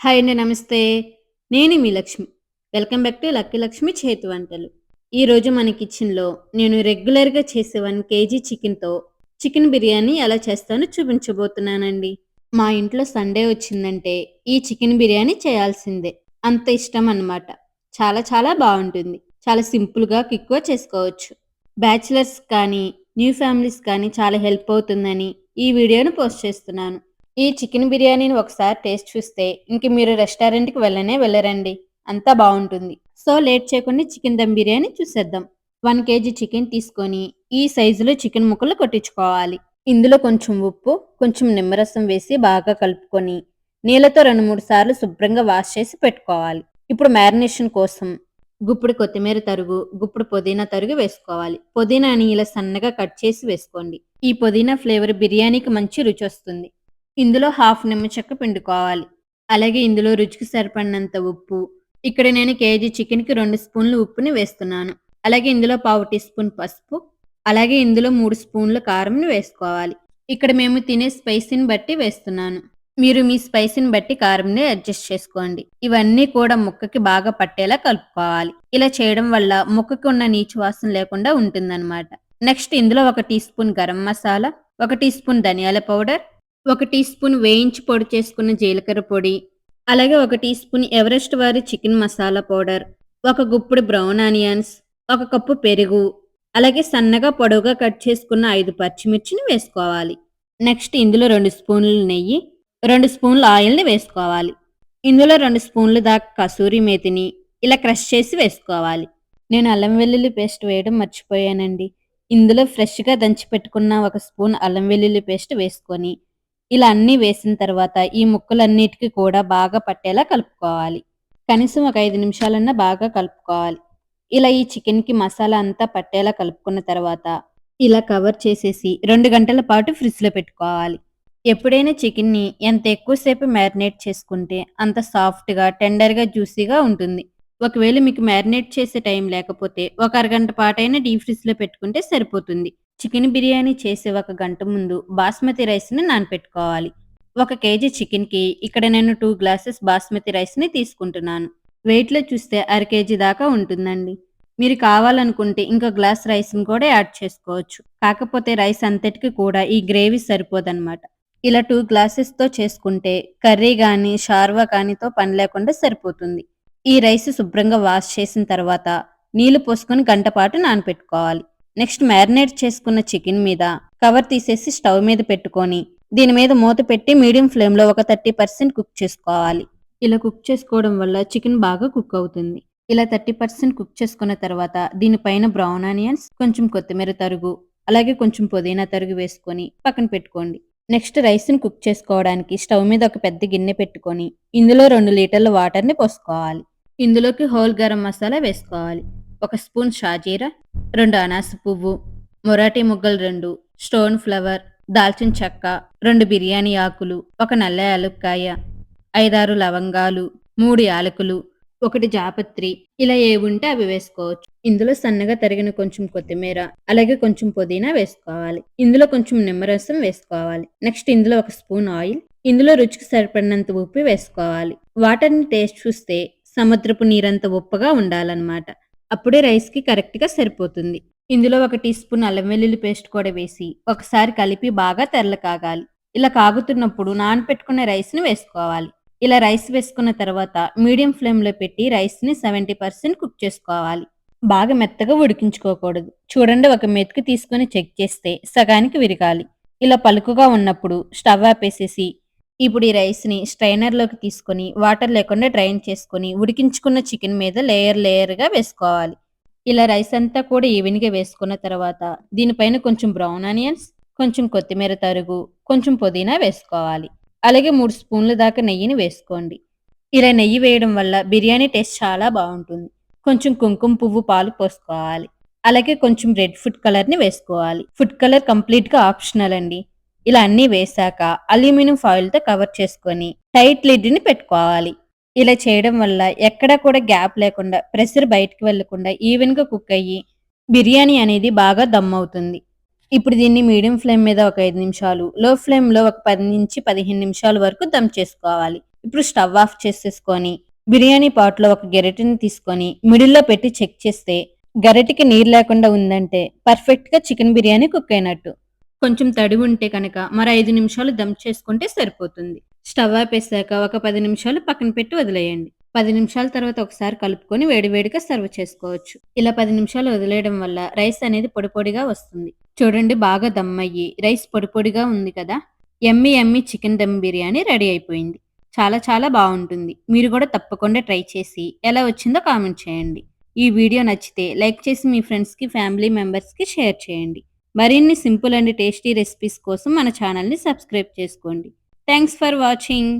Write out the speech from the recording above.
Hi అండి నమస్తే. నేను మీ Lakshmi. Welcome back to lucky Lakshmi చేతి వంటలు. ఈరోజు మన కిచెన్లో నేను రెగ్యులర్గా చేసే వన్ కేజీ చికెన్తో చికెన్ బిర్యానీ ఎలా చేస్తానో చూపించబోతున్నానండి. మా ఇంట్లో సండే వచ్చిందంటే ఈ చికెన్ బిర్యానీ చేయాల్సిందే. అంత ఇష్టం అన్నమాట. చాలా చాలా బాగుంటుంది. చాలా సింపుల్గా క్విక్గా చేసుకోవచ్చు. బ్యాచిలర్స్ కానీ న్యూ ఫ్యామిలీస్ కానీ చాలా హెల్ప్ అవుతుందని ఈ వీడియోను పోస్ట్ చేస్తున్నాను. ఈ చికెన్ బిర్యానీని ఒకసారి టేస్ట్ చూస్తే ఇంక మీరు రెస్టారెంట్కి వెళ్ళనే వెళ్ళరండి. అంతా బాగుంటుంది. సో లేట్ చేయకుండా చికెన్ దమ్ బిర్యానీ చూసేద్దాం. వన్ కేజీ చికెన్ తీసుకొని ఈ సైజులో చికెన్ ముక్కలు కొట్టించుకోవాలి. ఇందులో కొంచెం ఉప్పు కొంచెం నిమ్మరసం వేసి బాగా కలుపుకొని నీళ్ళతో రెండు మూడు సార్లు శుభ్రంగా వాష్ చేసి పెట్టుకోవాలి. ఇప్పుడు మ్యారినేషన్ కోసం గుప్పుడు కొత్తిమీర తరుగు గుప్పుడు పుదీనా తరుగు వేసుకోవాలి. పుదీనాని ఇలా సన్నగా కట్ చేసి వేసుకోండి. ఈ పుదీనా ఫ్లేవర్ బిర్యానీకి మంచి రుచి వస్తుంది. ఇందులో హాఫ్ నిమ్మ చెక్క పిండుకోవాలి. అలాగే ఇందులో రుచికి సరిపడినంత ఉప్పు. ఇక్కడ నేను కేజీ చికెన్కి రెండు స్పూన్లు ఉప్పుని వేస్తున్నాను. అలాగే ఇందులో పావు టీ స్పూన్ పసుపు. అలాగే ఇందులో మూడు స్పూన్ల కారంని వేసుకోవాలి. ఇక్కడ మేము తినే స్పైసీని బట్టి వేస్తున్నాను. మీరు మీ స్పైసీని బట్టి కారంని అడ్జస్ట్ చేసుకోండి. ఇవన్నీ కూడా ముక్కకి బాగా పట్టేలా కలుపుకోవాలి. ఇలా చేయడం వల్ల ముక్కకి ఉన్న నీచు వాసన లేకుండా ఉంటుందన్నమాట. నెక్స్ట్ ఇందులో ఒక టీ స్పూన్ గరం మసాలా ఒక టీ స్పూన్ ధనియాల పౌడర్ ఒక టీ స్పూన్ వేయించి పొడి చేసుకున్న జీలకర్ర పొడి అలాగే ఒక టీ స్పూన్ ఎవరెస్ట్ వారి చికెన్ మసాలా పౌడర్ ఒక గుప్పుడు బ్రౌన్ ఆనియన్స్ ఒక కప్పు పెరుగు అలాగే సన్నగా పొడవుగా కట్ చేసుకున్న ఐదు పచ్చిమిర్చిని వేసుకోవాలి. నెక్స్ట్ ఇందులో రెండు స్పూన్లు నెయ్యి రెండు స్పూన్లు ఆయిల్ని వేసుకోవాలి. ఇందులో రెండు స్పూన్లు దాకా కసూరి మేతిని ఇలా క్రష్ చేసి వేసుకోవాలి. నేను అల్లం వెల్లుల్లి పేస్ట్ వేయడం మర్చిపోయానండి. ఇందులో ఫ్రెష్గా దంచి పెట్టుకున్న ఒక స్పూన్ అల్లం వెల్లుల్లి పేస్ట్ వేసుకొని ఇలా అన్నీ వేసిన తర్వాత ఈ ముక్కలన్నిటికీ కూడా బాగా పట్టేలా కలుపుకోవాలి. కనీసం ఒక ఐదు నిమిషాలన్నా బాగా కలుపుకోవాలి. ఇలా ఈ చికెన్కి మసాలా అంతా పట్టేలా కలుపుకున్న తర్వాత ఇలా కవర్ చేసేసి రెండు గంటల పాటు ఫ్రిడ్జ్లో పెట్టుకోవాలి. ఎప్పుడైనా చికెన్ని ఎంత ఎక్కువసేపు మ్యారినేట్ చేసుకుంటే అంత సాఫ్ట్గా టెండర్గా జ్యూసీగా ఉంటుంది. ఒకవేళ మీకు మ్యారినేట్ చేసే టైం లేకపోతే ఒక అరగంట పాటైనా డీ ఫ్రిడ్జ్లో పెట్టుకుంటే సరిపోతుంది. చికెన్ బిర్యానీ చేసే ఒక గంట ముందు బాస్మతి రైస్ని నానపెట్టుకోవాలి. ఒక కేజీ చికెన్కి ఇక్కడ నేను టూ గ్లాసెస్ బాస్మతి రైస్ని తీసుకుంటున్నాను. వెయిట్లో చూస్తే అర కేజీ దాకా ఉంటుందండి. మీరు కావాలనుకుంటే ఇంకో గ్లాస్ రైస్ని కూడా యాడ్ చేసుకోవచ్చు. కాకపోతే రైస్ అంతటికి కూడా ఈ గ్రేవీ సరిపోదన్నమాట. ఇలా టూ గ్లాసెస్తో చేసుకుంటే కర్రీ కానీ షార్వా కానీతో పని లేకుండా సరిపోతుంది. ఈ రైస్ శుభ్రంగా వాష్ చేసిన తర్వాత నీళ్ళు పోసుకొని గంట పాటు నానపెట్టుకోవాలి. నెక్స్ట్ మ్యారినేట్ చేసుకున్న చికెన్ మీద కవర్ తీసేసి స్టవ్ మీద పెట్టుకొని దీని మీద మూత పెట్టి మీడియం ఫ్లేమ్లో ఒక థర్టీ పర్సెంట్ కుక్ చేసుకోవాలి. ఇలా కుక్ చేసుకోవడం వల్ల చికెన్ బాగా కుక్ అవుతుంది. ఇలా థర్టీ పర్సెంట్ కుక్ చేసుకున్న తర్వాత దీనిపైన బ్రౌన్ ఆనియన్స్ కొంచెం కొత్తిమీర తరుగు అలాగే కొంచెం పుదీనా తరుగు వేసుకొని పక్కన పెట్టుకోండి. నెక్స్ట్ రైస్ని కుక్ చేసుకోవడానికి స్టవ్ మీద ఒక పెద్ద గిన్నె పెట్టుకొని ఇందులో రెండు లీటర్ల వాటర్ని పోసుకోవాలి. ఇందులోకి హోల్ గరం మసాలా వేసుకోవాలి. ఒక స్పూన్ షాజీరా రెండు అనాస పువ్వు మొరాఠీ ముగ్గలు రెండు స్టోన్ ఫ్లవర్ దాల్చిన చెక్క రెండు బిర్యానీ ఆకులు ఒక నల్ల యాలక్కాయ ఐదారు లవంగాలు మూడు యాలకులు ఒకటి జాపత్రి. ఇలా ఏవుంటే ఉంటే అవి వేసుకోవచ్చు. ఇందులో సన్నగా తరిగిన కొంచెం కొత్తిమీర అలాగే కొంచెం పుదీనా వేసుకోవాలి. ఇందులో కొంచెం నిమ్మరసం వేసుకోవాలి. నెక్స్ట్ ఇందులో ఒక స్పూన్ ఆయిల్ ఇందులో రుచికి సరిపడినంత ఉప్పు వేసుకోవాలి. వాటర్ని టేస్ట్ చూస్తే సముద్రపు నీరంత ఉప్పగా ఉండాలన్నమాట. అప్పుడే రైస్కి కరెక్ట్గా సరిపోతుంది. ఇందులో ఒక టీ స్పూన్ అల్లం వెల్లుల్లి పేస్ట్ కూడా వేసి ఒకసారి కలిపి బాగా తెరల కాగాలి. ఇలా కాగుతున్నప్పుడు నానపెట్టుకున్న రైస్ని వేసుకోవాలి. ఇలా రైస్ వేసుకున్న తర్వాత మీడియం ఫ్లేమ్లో పెట్టి రైస్ని సెవెంటీ పర్సెంట్ కుక్ చేసుకోవాలి. బాగా మెత్తగా ఉడికించుకోకూడదు. చూడండి ఒక మెతుకు తీసుకొని చెక్ చేస్తే సగానికి విరగాలి. ఇలా పలుకుగా ఉన్నప్పుడు స్టవ్ ఆపేసేసి ఇప్పుడు ఈ రైస్ని స్ట్రైనర్లోకి తీసుకొని వాటర్ లేకుండా డ్రైన్ చేసుకొని ఉడికించుకున్న చికెన్ మీద లేయర్ లేయర్గా వేసుకోవాలి. ఇలా రైస్ అంతా కూడా ఈవెన్గా వేసుకున్న తర్వాత దీనిపైన కొంచెం బ్రౌన్ ఆనియన్స్ కొంచెం కొత్తిమీర తరుగు కొంచెం పుదీనా వేసుకోవాలి. అలాగే మూడు స్పూన్ల దాకా నెయ్యిని వేసుకోండి. ఇలా నెయ్యి వేయడం వల్ల బిర్యానీ టేస్ట్ చాలా బాగుంటుంది. కొంచెం కుంకుమ పువ్వు పాలు పోసుకోవాలి. అలాగే కొంచెం రెడ్ ఫుడ్ కలర్ని వేసుకోవాలి. ఫుడ్ కలర్ కంప్లీట్గా ఆప్షనల్ అండి. ఇలా అన్ని వేశాక అల్యూమినియం ఫాయిల్తో కవర్ చేసుకొని టైట్ లిడ్ని పెట్టుకోవాలి. ఇలా చేయడం వల్ల ఎక్కడా కూడా గ్యాప్ లేకుండా ప్రెషర్ బయటకు వెళ్ళకుండా ఈవెన్గా కుక్ అయ్యి బిర్యానీ అనేది బాగా దమ్ అవుతుంది. ఇప్పుడు దీన్ని మీడియం ఫ్లేమ్ మీద ఒక ఐదు నిమిషాలు లో ఫ్లేమ్లో ఒక పది నుంచి పదిహేను నిమిషాల వరకు దమ్ చేసుకోవాలి. ఇప్పుడు స్టవ్ ఆఫ్ చేసేసుకొని బిర్యానీ పాట్లో ఒక గెరటిని తీసుకొని మిడిల్లో పెట్టి చెక్ చేస్తే గరిటెకి నీరు లేకుండా ఉందంటే పర్ఫెక్ట్గా చికెన్ బిర్యానీ కుక్ అయినట్టు. కొంచెం తడి ఉంటే కనుక మరి ఐదు నిమిషాలు దమ్ చేసుకుంటే సరిపోతుంది. స్టవ్ ఆపేసాక ఒక పది నిమిషాలు పక్కన పెట్టి వదిలేయండి. పది నిమిషాల తర్వాత ఒకసారి కలుపుకొని వేడివేడిగా సర్వ్ చేసుకోవచ్చు. ఇలా పది నిమిషాలు వదిలేయడం వల్ల రైస్ అనేది పొడిపొడిగా వస్తుంది. చూడండి బాగా దమ్ అయ్యి రైస్ పొడిపొడిగా ఉంది కదా? ఎమ్మి ఎమ్మి చికెన్ దమ్ బిర్యానీ రెడీ అయిపోయింది. చాలా చాలా బాగుంటుంది. మీరు కూడా తప్పకుండా ట్రై చేసి ఎలా వచ్చిందో కామెంట్ చేయండి. ఈ వీడియో నచ్చితే లైక్ చేసి మీ ఫ్రెండ్స్కి ఫ్యామిలీ మెంబర్స్కి షేర్ చేయండి. మరిన్ని సింపుల్ అండ్ టేస్టీ రెసిపీస్ కోసం మన ఛానల్ని సబ్స్క్రైబ్ చేసుకోండి. Thanks for watching